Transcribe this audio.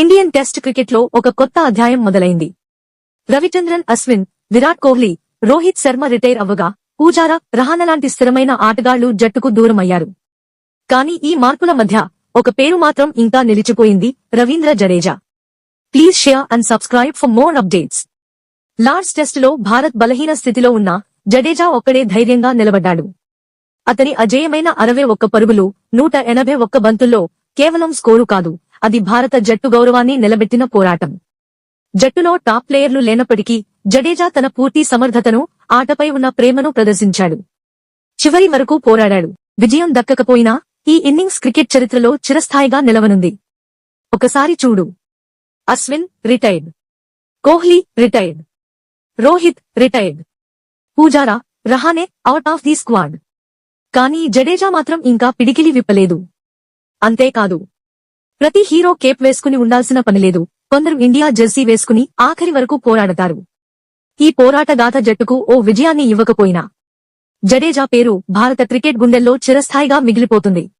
Indian test క్రికెట్లో ఒక కొత్త అధ్యాయం మొదలైంది. రవిచంద్రన్ అశ్విన్ విరాట్ కోహ్లీ రోహిత్ శర్మ రిటైర్ అవ్వగా పూజారా రహాన లాంటి స్థిరమైన ఆటగాళ్ళు జట్టుకు దూరమయ్యారు. కానీ ఈ మార్పుల మధ్య ఒక పేరు మాత్రం ఇంకా నిలిచిపోయింది Ravindra Jadeja. Please share and subscribe for more updates. Lord's టెస్టులో భారత్ బలహీన స్థితిలో ఉన్న జడేజా ఒక్కడే ధైర్యంగా నిలబడ్డాడు. అతని అజేయమైన అరవై ఒక్క పరుగులు నూట ఎనభై ఒక్క బంతుల్లో కేవలం స్కోరు కాదు అది భారత జట్టు గౌరవాన్ని నిలబెట్టిన పోరాటం. జట్టులో టాప్ ప్లేయర్లు లేనప్పటికీ జడేజా తన పూర్తి సమర్థతను ఆటపై ఉన్న ప్రేమను ప్రదర్శించాడు. చివరి వరకు పోరాడాడు. విజయం దక్కకపోయినా ఈ ఇన్నింగ్స్ క్రికెట్ చరిత్రలో చిరస్థాయిగా నిలవనుంది. ఒకసారి చూడు. Ashwin retired. Kohli retired. Rohit retired. Pujara Rahane out of the squad కానీ జడేజా మాత్రం ఇంకా పిడికిలి విప్పలేదు. అంతేకాదు ప్రతి హీరో కేప్ వేసుకుని ఉండాల్సిన పనిలేదు కొందరు ఇండియా జెర్సీ వేసుకుని ఆఖరి వరకు పోరాడతారు. ఈ పోరాటగాథ జట్టుకు ఓ విజయాన్ని ఇవ్వకపోయినా. జడేజా పేరు భారత క్రికెట్ గుండెల్లో చిరస్థాయిగా మిగిలిపోతుంది.